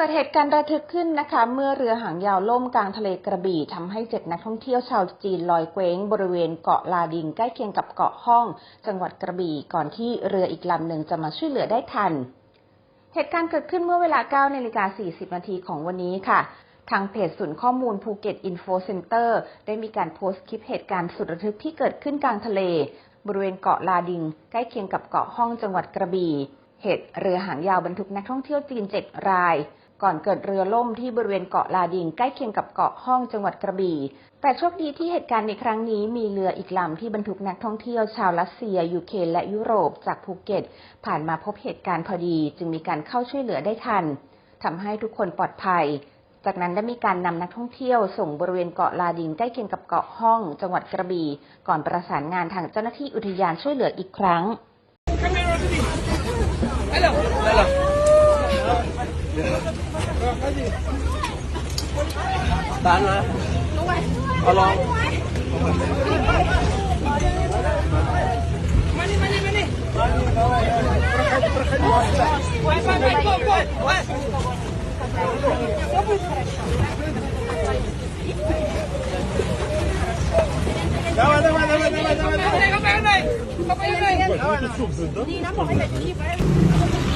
เกิดเหตุการณ์ระทึกขึ้นนะคะ เมื่อเรือหางยาวล่มกลางทะเลกระบี่ทำให้เจ็ดนักท่องเที่ยวชาวจีนลอยเคว้งบริเวณเกาะลาดิงใกล้เคียงกับเกาะห้อง จังหวัดกระบี่ก่อนที่เรืออีกลำหนึ่งจะมาช่วยเหลือได้ทัน เหตุการณ์เกิดขึ้นเมื่อเวลา9นาฬิกา40นาทีของวันนี้ค่ะทางเพจศูนย์ข้อมูลภูเก็ตอินโฟเซ็นเตอร์ได้มีการโพสต์คลิปเหตุการณ์สุดระทึกที่เกิดขึ้นกลางทะเล บริเวณเกาะลาดิง ใกล้เคียงกับเกาะห้องจังหวัดกระบี่เหตุเรือหางยาวบรรทุกนักท่องเที่ยวจีน7ราย ก่อนเกิดเรือล่มที่บริเวณเกาะลาดิงใกล้เคียงกับเกาะห้องจังหวัดกระบี่ แต่โชคดีที่เหตุการณ์ในครั้งนี้มีเรืออีกลำที่บรรทุกนักท่องเที่ยวชาวรัสเซีย ยูเครนและยุโรปจากภูเก็ต ผ่านมาพบเหตุการณ์พอดี จึงมีการเข้าช่วยเหลือได้ทันทำให้ทุกคนปลอดภัย จากนั้นได้มีการนำนักท่องเที่ยวส่งบริเวณเกาะลาดิงใกล้เคียงกับเกาะห้อง จังหวัดกระบี่ ก่อนประสานงานทางเจ้าหน้าที่อุทยานช่วยเหลืออีกครั้ง Bán hả? Đúng rồi. Ở lo. Mani mani mani. Quay quay quay quay quay. Quay. Давай, давай, давай, давай, давай, давай. Давай, давай, давай. Давай, давай, давай. Давай, давай, давай.